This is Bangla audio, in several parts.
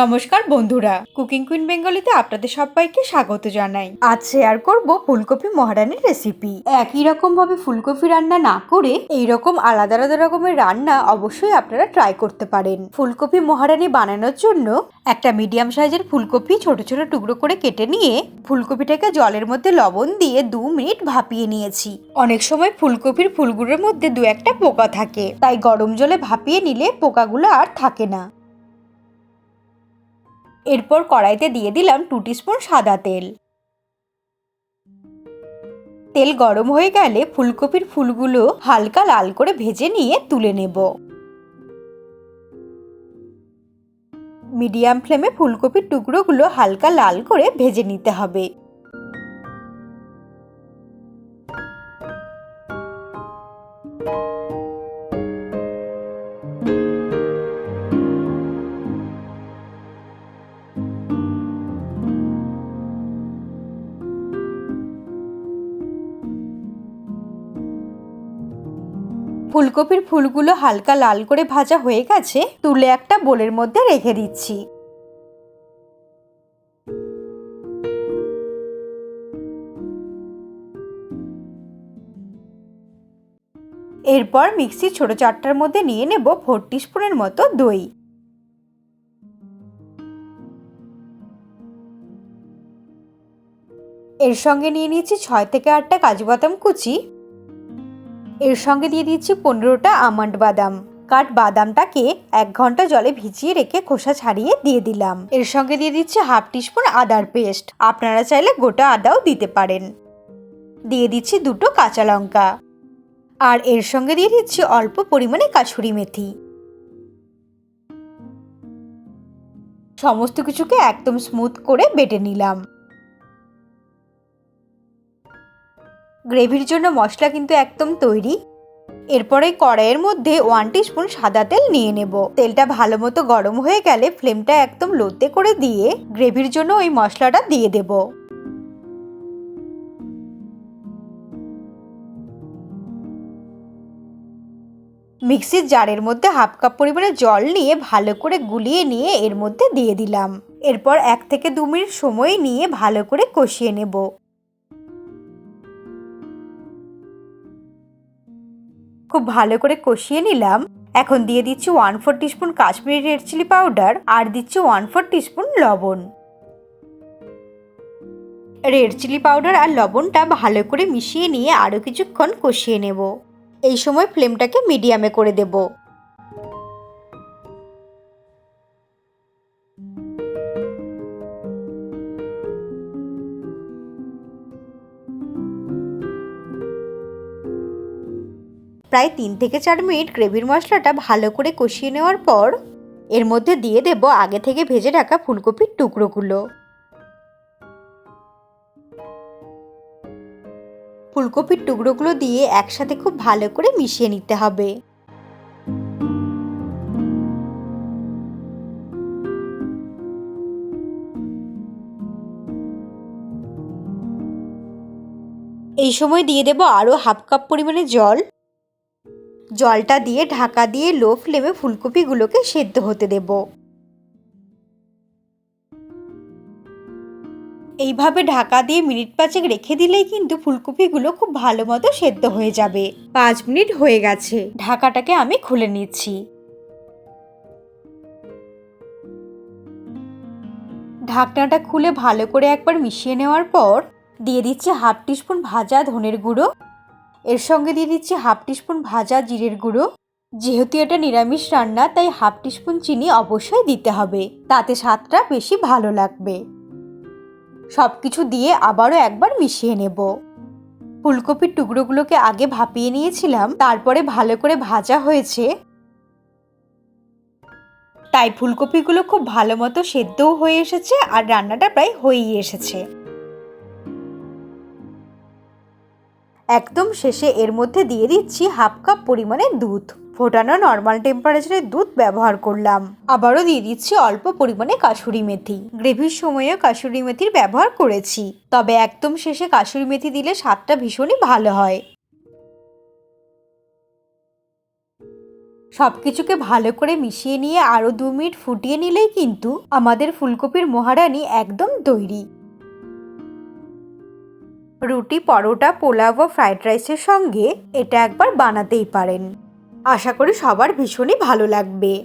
নমস্কার বন্ধুরা। কুকিং কুইন বেঙ্গলিতে আপনাদের সবাইকে স্বাগত জানাই। আজ শেয়ার করব ফুলকপি মহারানির রেসিপি একই রকম ভাবে ফুলকপি রান্না না করে এই রকম আলাদা আলাদা রকমের রান্না অবশ্যই আপনারা ট্রাই করতে পারেন। ফুলকপি মহারানি বানানোর জন্য একটা মিডিয়াম সাইজের ফুলকপি ছোট ছোট টুকরো করে কেটে নিয়ে ফুলকপিটাকে জলের মধ্যে লবণ দিয়ে দু মিনিট ভাপিয়ে নিয়েছি। অনেক সময় ফুলকপির ফুলগুলোর মধ্যে দু একটা পোকা থাকে, তাই গরম জলে ভাপিয়ে নিলে পোকাগুলো আর থাকে না। এরপর কড়াইতে দিয়ে দিলাম টু স্পুন সাদা তেল। তেল গরম হয়ে গেলে ফুলকপির ফুলগুলো হালকা লাল করে ভেজে নিয়ে তুলে নেব। মিডিয়াম ফ্লেমে ফুলকপির টুকরোগুলো হালকা লাল করে ভেজে নিতে হবে। ফুলকপির ফুলগুলো হালকা লাল করে ভাজা হয়ে গেছে, তুলে একটা বোলের মধ্যে রেখে দিচ্ছি। এরপর মিক্সি ছোট চারটার মধ্যে নিয়ে নেব ফোর স্পুনের মতো দই। এর সঙ্গে নিয়ে নিচ্ছি ছয় থেকে আটটা কাজু বাদাম কুচি। এর সঙ্গে দিয়ে দিচ্ছি পনেরোটা আমন্ড বাদাম। কাঠ বাদামটাকে এক ঘণ্টা জলে ভিজিয়ে রেখে খোসা ছাড়িয়ে দিয়ে দিলাম। এর সঙ্গে দিয়ে দিচ্ছি হাফ টিস্পুন আদার পেস্ট। আপনারা চাইলে গোটা আদাও দিতে পারেন। দিয়ে দিচ্ছি দুটো কাঁচা লঙ্কা। আর এর সঙ্গে দিয়ে দিচ্ছি অল্প পরিমাণে কাছুরি মেথি। সমস্ত কিছুকে একদম স্মুথ করে বেটে নিলাম। গ্রেভির জন্য মশলা কিন্তু একদম তৈরি। এরপরে কড়াইয়ের মধ্যে ওয়ান স্পুন সাদা তেল নিয়ে নেব। তেলটা ভালো মতো গরম হয়ে গেলে ফ্লেমটা একদম লোতে করে দিয়ে গ্রেভির জন্য ওই মশলাটা দিয়ে দেব। মিক্সির জারের মধ্যে হাফ কাপ পরিমাণে জল নিয়ে ভালো করে গুলিয়ে নিয়ে এর মধ্যে দিয়ে দিলাম। এরপর এক থেকে দু মিনিট সময় নিয়ে ভালো করে কষিয়ে নেব। খুব ভালো করে কষিয়ে নিলাম। এখন দিয়ে দিচ্ছি one four teaspoon Kashmiri red chilli powder আর দিচ্ছি ওয়ান ফোর টিস্পুন লবণ। রেড চিলি পাউডার আর লবণটা ভালো করে মিশিয়ে নিয়ে আরও কিছুক্ষণ কষিয়ে নেব। এই সময় ফ্লেমটাকে মিডিয়ামে করে দেব। প্রায় তিন থেকে চার মিনিট গ্রেভির মশলাটা ভালো করে কষিয়ে নেওয়ার পর এর মধ্যে দিয়ে দেব আগে থেকে ভেজে রাখা ফুলকপির টুকরোগুলো। ফুলকপির টুকরোগুলো দিয়ে একসাথে খুব ভালো করে মিশিয়ে নিতে হবে। এই সময় দিয়ে দেব আরও হাফ কাপ পরিমাণে জল। জলটা দিয়ে ঢাকা দিয়ে লো ফ্লেমে ফুলকপিগুলোকে সেদ্ধ হতে দেব। এইভাবে ঢাকা দিয়ে মিনিট পাঁচেক রেখে দিলেই কিন্তু ফুলকপিগুলো খুব ভালো মতো সেদ্ধ হয়ে যাবে। পাঁচ মিনিট হয়ে গেছে। ঢাকাটাকে আমি খুলে নিচ্ছি। ঢাকনাটা খুলে ভালো করে একবার মিশিয়ে নেওয়ার পর দিয়ে দিচ্ছি হাফ টিস্পুন ভাজা ধনের গুঁড়ো। এর সঙ্গে দিয়ে দিচ্ছি হাফ টিস্পুন ভাজা জিরের গুঁড়ো। যেহেতু এটা নিরামিষ রান্না, তাই হাফ টিস্পুন চিনি অবশ্যই দিতে হবে। তাতে স্বাদটা বেশি ভালো লাগবে। সব কিছু দিয়ে আবারও একবার মিশিয়ে নেব। ফুলকপির টুকরোগুলোকে আগে ভাপিয়ে নিয়েছিলাম, তারপরে ভালো করে ভাজা হয়েছে। তাই ফুলকপিগুলো খুব ভালো মতো সেদ্ধও হয়ে এসেছে আর রান্নাটা প্রায় হয়েই এসেছে। একদম শেষে এর মধ্যে দিয়ে দিচ্ছি হাফ কাপ পরিমাণে দুধ। ফোটানো নর্মাল টেম্পারেচারে দুধ ব্যবহার করলাম। আবারও দিয়ে দিচ্ছি অল্প পরিমাণে কাসুরি মেথি। গ্রেভির সময়ও কাসুরি মেথির ব্যবহার করেছি। তবে একদম শেষে কাসুরি মেথি দিলে স্বাদটা ভীষণই ভালো হয়। সব কিছুকে ভালো করে মিশিয়ে নিয়ে আরও দু মিনিট ফুটিয়ে নিলেই কিন্তু আমাদের ফুলকপির মহারানি একদম তৈরি। রুটি, পরোটা, পোলাও বা ফ্রাইড রাইসের সঙ্গে এটা একবার বানাতেই পারেন। আশা করি সবার ভীষণই ভালো লাগবে।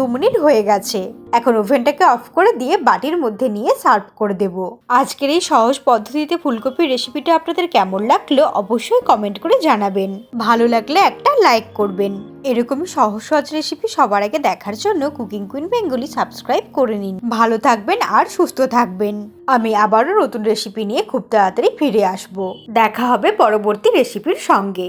দু মিনিট হয়ে গেছে। এখন ওভেনটাকে অফ করে দিয়ে বাটির মধ্যে নিয়ে সার্ভ করে দেব। আজকের এই সহজ পদ্ধতিতে ফুলকপির রেসিপিটা আপনাদের কেমন লাগল অবশ্যই কমেন্ট করে জানাবেন। ভালো লাগলে একটা লাইক করবেন। এরকমই সহজ সহজ রেসিপি সবার আগে দেখার জন্য কুকিং কুইন বেঙ্গলি সাবস্ক্রাইব করে নিন। ভালো থাকবেন আর সুস্থ থাকবেন। আমি আবারও নতুন রেসিপি নিয়ে খুব তাড়াতাড়ি ফিরে আসব। দেখা হবে পরবর্তী রেসিপির সঙ্গে।